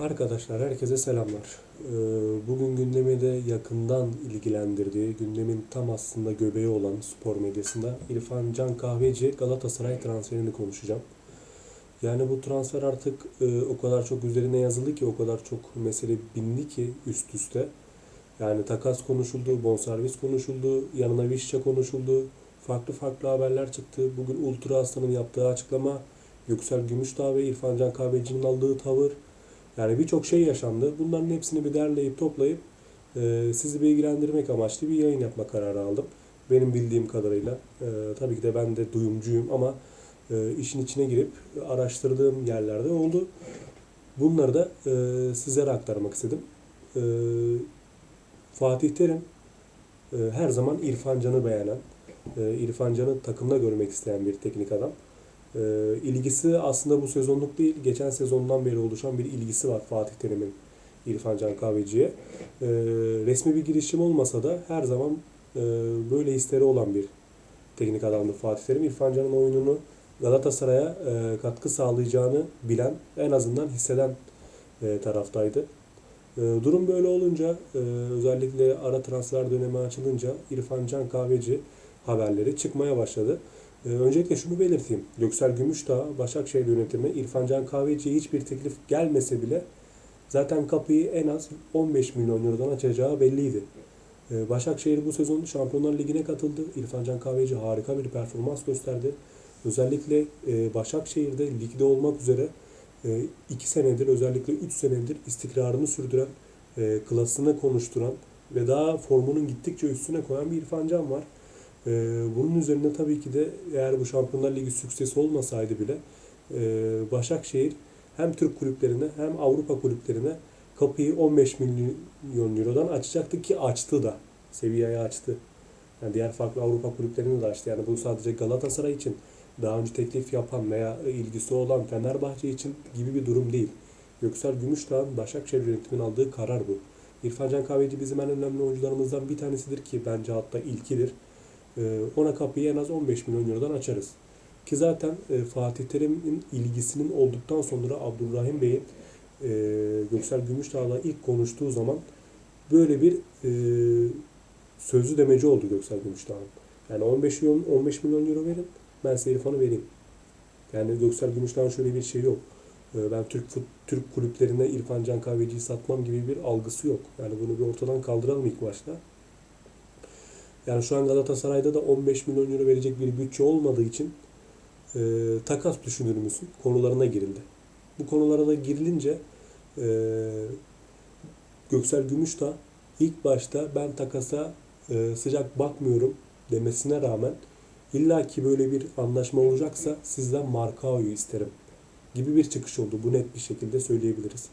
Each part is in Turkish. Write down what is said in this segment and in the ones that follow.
Arkadaşlar herkese selamlar. Ee, Bugün gündemi de yakından ilgilendirdiği, gündemin tam aslında göbeği olan spor medyasında İrfan Can Kahveci Galatasaray transferini konuşacağım. Yani bu transfer artık e, o kadar çok üzerine yazıldı ki, o kadar çok mesele bindi ki üst üste. Yani takas konuşuldu, bonservis konuşuldu, yanına Vişça konuşuldu. Farklı farklı haberler çıktı. Bugün Ultra Aslan'ın yaptığı açıklama, Yüksel Gümüşdağ ve İrfan Can Kahveci'nin aldığı tavır, yani birçok şey yaşandı. Bunların hepsini bir derleyip toplayıp e, sizi bilgilendirmek amaçlı bir yayın yapma kararı aldım. Benim bildiğim kadarıyla. E, tabii ki de ben de duyumcuyum ama e, işin içine girip araştırdığım yerlerde oldu. Bunları da e, sizlere aktarmak istedim. E, Fatih Terim e, her zaman İrfan Can'ı beğenen, e, İrfan Can'ı takımda görmek isteyen bir teknik adam. E, ilgisi aslında bu sezonluk değil, geçen sezondan beri oluşan bir ilgisi var Fatih Terim'in İrfan Can Kahveci'ye. E, resmi bir girişim olmasa da her zaman e, böyle hisleri olan bir teknik adamdı Fatih Terim. İrfan Can'ın oyununu Galatasaray'a e, katkı sağlayacağını bilen, en azından hisseden e, taraftaydı. E, durum böyle olunca, e, özellikle ara transfer dönemi açılınca İrfan Can Kahveci haberleri çıkmaya başladı. Ee, öncelikle şunu belirteyim. Göksel Gümüşdağ, Başakşehir yönetimi İrfan Can Kahveci'ye hiçbir teklif gelmese bile zaten kapıyı en az 15 milyon eurodan açacağı belliydi. Ee, Başakşehir bu sezon Şampiyonlar Ligi'ne katıldı. İrfan Can Kahveci harika bir performans gösterdi. Özellikle e, Başakşehir'de ligde olmak üzere 2 senedir özellikle 3 senedir istikrarını sürdüren, e, klasını konuşturan ve daha formunun gittikçe üstüne koyan bir İrfan Can var. Ee, bunun üzerine tabii ki de eğer bu Şampiyonlar Ligi süksesi olmasaydı bile e, Başakşehir hem Türk kulüplerine hem Avrupa kulüplerine kapıyı 15 milyon eurodan açacaktı ki açtı da. Sevilla'yı açtı. Yani diğer farklı Avrupa kulüplerini de açtı. Yani bu sadece Galatasaray için daha önce teklif yapan veya ilgisi olan Fenerbahçe için gibi bir durum değil. Göksel Gümüşdağ'ın Başakşehir yönetiminin aldığı karar bu. İrfan Can Kahveci bizim en önemli oyuncularımızdan bir tanesidir ki bence hatta ilkidir. Ee, ona kapıyı en az 15 milyon eurodan açarız. Ki zaten e, Fatih Terim'in ilgisinin olduktan sonra Abdurrahim Bey'in e, Göksel Gümüşdağ'la ilk konuştuğu zaman böyle bir e, sözlü demeci oldu Göksel Gümüşdağ'ın. Yani 15 milyon 15 milyon euro verin ben size İrfan'ı vereyim. Yani Göksel Gümüşdağ'ın şöyle bir şey yok. Ben Türk Türk kulüplerine İrfan Can Kahveci'yi satmam gibi bir algısı yok. Yani bunu bir ortadan kaldıralım ilk başta. Yani şu an Galatasaray'da da 15 milyon euro verecek bir bütçe olmadığı için e, takas düşünür müsün konularına girildi. Bu konulara da girilince e, Göksel Gümüş da ilk başta ben takasa e, sıcak bakmıyorum demesine rağmen illa ki böyle bir anlaşma olacaksa sizden Markao'yu isterim gibi bir çıkış oldu. Bu net bir şekilde söyleyebiliriz.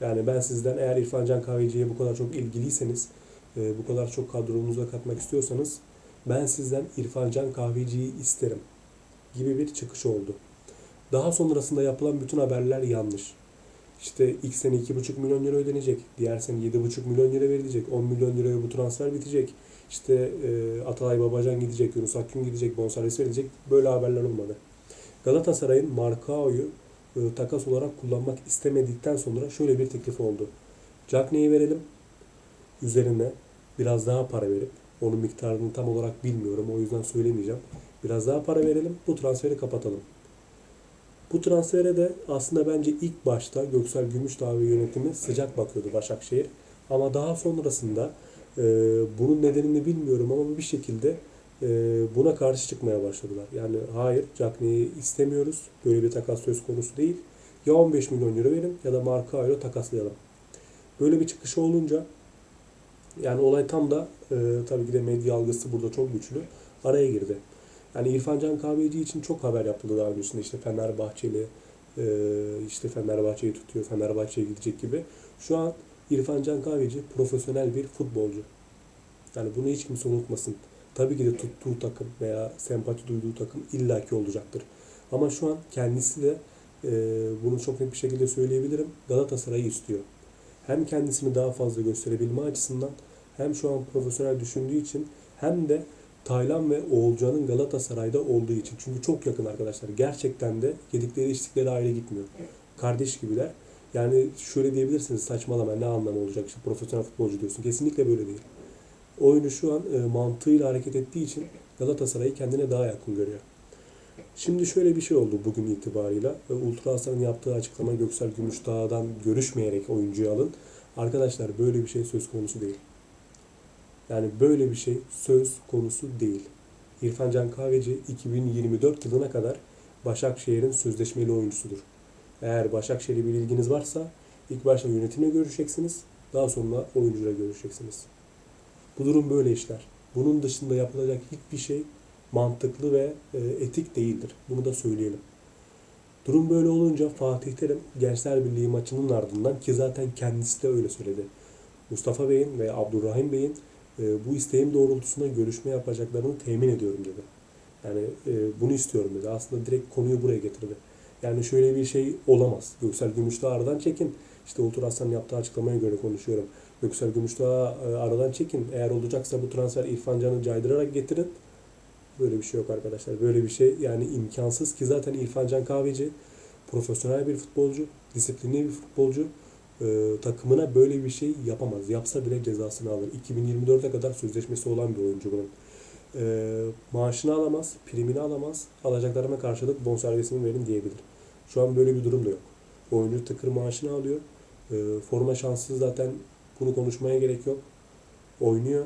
Yani ben sizden eğer İrfan Can Kahveci'ye bu kadar çok ilgiliyseniz e, bu kadar çok kadronuza katmak istiyorsanız ben sizden İrfan Can Kahveci'yi isterim gibi bir çıkış oldu. Daha sonrasında yapılan bütün haberler yanlış. İşte ilk sene 2,5 milyon euro ödenecek. Diğer sene 7,5 milyon euro verilecek. 10 milyon euroya bu transfer bitecek. İşte e, Atalay Babacan gidecek, Yunus Akgün gidecek, bonservis verilecek. Böyle haberler olmadı. Galatasaray'ın Markao'yu e, takas olarak kullanmak istemedikten sonra şöyle bir teklif oldu. Cagney'i verelim. Üzerine biraz daha para verip onun miktarını tam olarak bilmiyorum o yüzden söylemeyeceğim. Biraz daha para verelim bu transferi kapatalım. Bu transfere de aslında bence ilk başta Göksel Gümüşdağ ve yönetimi sıcak bakıyordu Başakşehir. Ama daha sonrasında e, bunun nedenini bilmiyorum ama bir şekilde e, buna karşı çıkmaya başladılar. Yani hayır Cagney'i istemiyoruz. Böyle bir takas söz konusu değil. Ya 15 milyon euro verin ya da marka euro takaslayalım. Böyle bir çıkışı olunca yani olay tam da e, tabii ki de medya algısı burada çok güçlü. Araya girdi. Yani İrfan Can Kahveci için çok haber yapıldı daha öncesinde. İşte Fenerbahçeli e, işte Fenerbahçe'yi tutuyor, Fenerbahçe'ye gidecek gibi. Şu an İrfan Can Kahveci profesyonel bir futbolcu. Yani bunu hiç kimse unutmasın. Tabii ki de tuttuğu takım veya sempati duyduğu takım illaki olacaktır. Ama şu an kendisi de e, bunu çok net bir şekilde söyleyebilirim. Galatasaray'ı istiyor hem kendisini daha fazla gösterebilme açısından hem şu an profesyonel düşündüğü için hem de Taylan ve Oğulcan'ın Galatasaray'da olduğu için. Çünkü çok yakın arkadaşlar. Gerçekten de yedikleri içtikleri ayrı gitmiyor. Kardeş gibiler. Yani şöyle diyebilirsiniz saçmalama ne anlamı olacak işte profesyonel futbolcu diyorsun. Kesinlikle böyle değil. Oyunu şu an e, mantığıyla hareket ettiği için Galatasaray'ı kendine daha yakın görüyor. Şimdi şöyle bir şey oldu bugün itibarıyla. Ultra Hasan'ın yaptığı açıklama Göksel Gümüşdağ'dan görüşmeyerek oyuncuyu alın. Arkadaşlar böyle bir şey söz konusu değil. Yani böyle bir şey söz konusu değil. İrfan Can Kahveci 2024 yılına kadar Başakşehir'in sözleşmeli oyuncusudur. Eğer Başakşehir'e bir ilginiz varsa ilk başta yönetimle görüşeceksiniz. Daha sonra oyuncuyla görüşeceksiniz. Bu durum böyle işler. Bunun dışında yapılacak hiçbir şey mantıklı ve e, etik değildir. Bunu da söyleyelim. Durum böyle olunca Fatih Terim Gençler Birliği maçının ardından ki zaten kendisi de öyle söyledi. Mustafa Bey'in ve Abdurrahim Bey'in e, bu isteğim doğrultusunda görüşme yapacaklarını temin ediyorum dedi. Yani e, bunu istiyorum dedi. Aslında direkt konuyu buraya getirdi. Yani şöyle bir şey olamaz. Göksel Gümüşdağ aradan çekin. İşte Ultra Aslan'ın yaptığı açıklamaya göre konuşuyorum. Göksel Gümüşdağ aradan çekin. Eğer olacaksa bu transfer İrfan Can'ı caydırarak getirin. Böyle bir şey yok arkadaşlar. Böyle bir şey yani imkansız ki zaten İrfan Can Kahveci profesyonel bir futbolcu, disiplinli bir futbolcu. Ee, takımına böyle bir şey yapamaz. Yapsa bile cezasını alır. 2024'e kadar sözleşmesi olan bir oyuncu bunun. Ee, maaşını alamaz, primini alamaz. Alacaklarıma karşılık bonservisimi verin diyebilir. Şu an böyle bir durum da yok. Oyuncu tıkır maaşını alıyor. Ee, forma şanssız zaten bunu konuşmaya gerek yok. Oynuyor.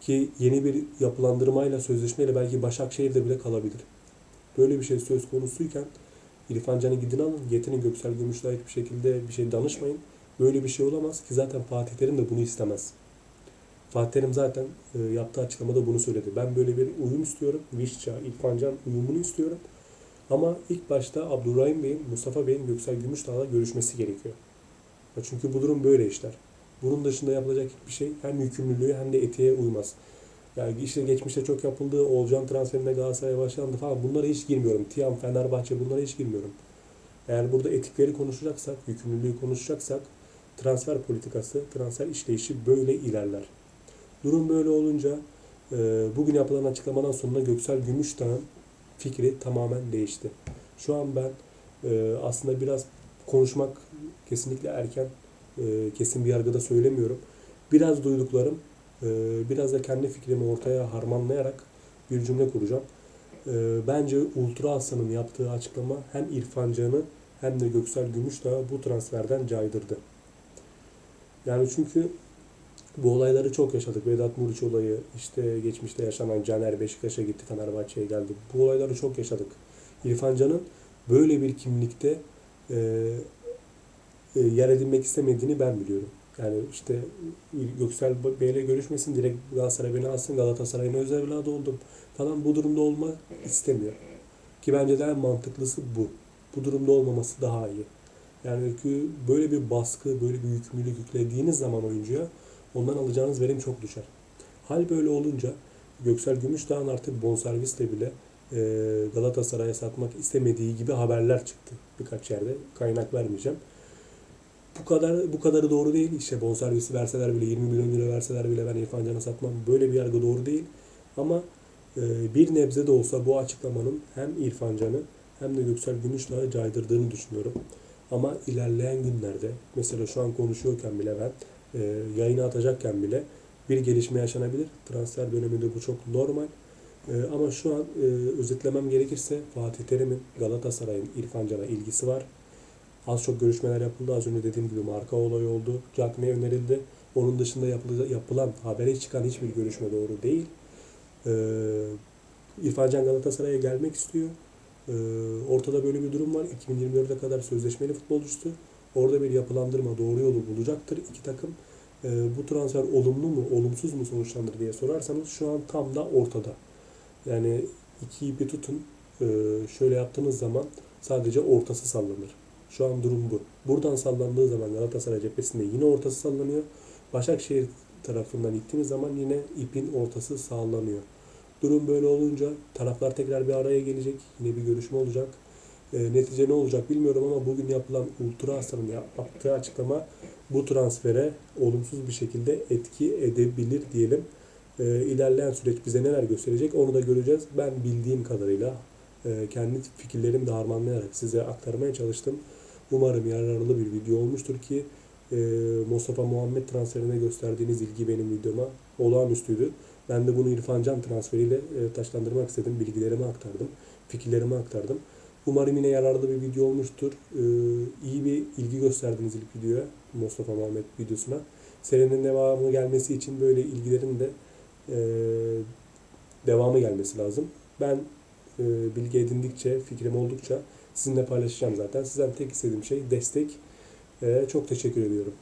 Ki yeni bir yapılandırmayla, sözleşmeyle belki Başakşehir'de bile kalabilir. Böyle bir şey söz konusuyken İrfan Can'ı gidin alın, getirin Göksel Gümüş'le hiçbir şekilde bir şey danışmayın. Böyle bir şey olamaz ki zaten Fatih Terim de bunu istemez. Fatih Terim zaten e, yaptığı açıklamada bunu söyledi. Ben böyle bir uyum istiyorum. Vişça, İrfan Can uyumunu istiyorum. Ama ilk başta Abdurrahim Bey'in, Mustafa Bey'in Göksel Gümüşdağ'la görüşmesi gerekiyor. Çünkü bu durum böyle işler. Bunun dışında yapılacak hiçbir şey hem yükümlülüğü hem de etiğe uymaz. Yani işte geçmişte çok yapıldı. Olcan transferinde Galatasaray'a başlandı falan. Bunlara hiç girmiyorum. Tiam, Fenerbahçe bunlara hiç girmiyorum. Eğer burada etikleri konuşacaksak, yükümlülüğü konuşacaksak transfer politikası, transfer işleyişi böyle ilerler. Durum böyle olunca e, bugün yapılan açıklamadan sonra Göksel Gümüşdağ'ın fikri tamamen değişti. Şu an ben e, aslında biraz konuşmak kesinlikle erken, e, kesin bir yargıda söylemiyorum. Biraz duyduklarım ee, biraz da kendi fikrimi ortaya harmanlayarak bir cümle kuracağım. Ee, bence Ultra Aslan'ın yaptığı açıklama hem İrfan Can'ı hem de Göksel Gümüşdağ'ı bu transferden caydırdı. Yani çünkü bu olayları çok yaşadık. Vedat Muriç olayı, işte geçmişte yaşanan Caner Beşiktaş'a gitti, Fenerbahçe'ye geldi. Bu olayları çok yaşadık. İrfan Can'ın böyle bir kimlikte e, e, yer edinmek istemediğini ben biliyorum. Yani işte Göksel Bey'le görüşmesin, direkt Galatasaray beni alsın, Galatasaray'ın özel evladı oldum falan bu durumda olma istemiyor. Ki bence de en mantıklısı bu. Bu durumda olmaması daha iyi. Yani çünkü böyle bir baskı, böyle bir yükümlülük yüklediğiniz zaman oyuncuya ondan alacağınız verim çok düşer. Hal böyle olunca Göksel Gümüşdağ'ın artık bonservisle bile e, Galatasaray'a satmak istemediği gibi haberler çıktı birkaç yerde. Kaynak vermeyeceğim bu kadar bu kadarı doğru değil. İşte bonservisi verseler bile 20 milyon lira verseler bile ben İrfan Can'a satmam. Böyle bir yargı doğru değil. Ama e, bir nebze de olsa bu açıklamanın hem İrfan Can'ı hem de Göksel Gümüşdağ'ı caydırdığını düşünüyorum. Ama ilerleyen günlerde mesela şu an konuşuyorken bile ben e, yayını atacakken bile bir gelişme yaşanabilir. Transfer döneminde bu çok normal. E, ama şu an e, özetlemem gerekirse Fatih Terim'in Galatasaray'ın İrfan Can'a ilgisi var. Az çok görüşmeler yapıldı. Az önce dediğim gibi marka olayı oldu. Cagney önerildi. Onun dışında yapılan, habere çıkan hiçbir görüşme doğru değil. Ee, İrfan Can Galatasaray'a gelmek istiyor. Ee, ortada böyle bir durum var. 2024'e kadar sözleşmeli futbolcusu. Orada bir yapılandırma doğru yolu bulacaktır iki takım. Ee, bu transfer olumlu mu, olumsuz mu sonuçlanır diye sorarsanız şu an tam da ortada. Yani iki ipi tutun. Ee, şöyle yaptığınız zaman sadece ortası sallanır. Şu an durum bu. Buradan sallandığı zaman Galatasaray cephesinde yine ortası sallanıyor. Başakşehir tarafından ittiğimiz zaman yine ipin ortası sağlanıyor. Durum böyle olunca taraflar tekrar bir araya gelecek. Yine bir görüşme olacak. E, netice ne olacak bilmiyorum ama bugün yapılan Ultra Aslan'ın yaptığı açıklama bu transfere olumsuz bir şekilde etki edebilir diyelim. E, ilerleyen süreç bize neler gösterecek onu da göreceğiz. Ben bildiğim kadarıyla kendi fikirlerimi de harmanlayarak size aktarmaya çalıştım. Umarım yararlı bir video olmuştur ki e, Mustafa Muhammed transferine gösterdiğiniz ilgi benim videoma olağanüstüydü. Ben de bunu İrfan Can transferiyle e, taşlandırmak istedim. Bilgilerimi aktardım, fikirlerimi aktardım. Umarım yine yararlı bir video olmuştur. E, iyi bir ilgi gösterdiniz ilk videoya, Mustafa Muhammed videosuna. Serinin devamı gelmesi için böyle ilgilerin de e, devamı gelmesi lazım. Ben e, bilgi edindikçe, fikrim oldukça sizinle paylaşacağım zaten. Sizden tek istediğim şey destek. E, çok teşekkür ediyorum.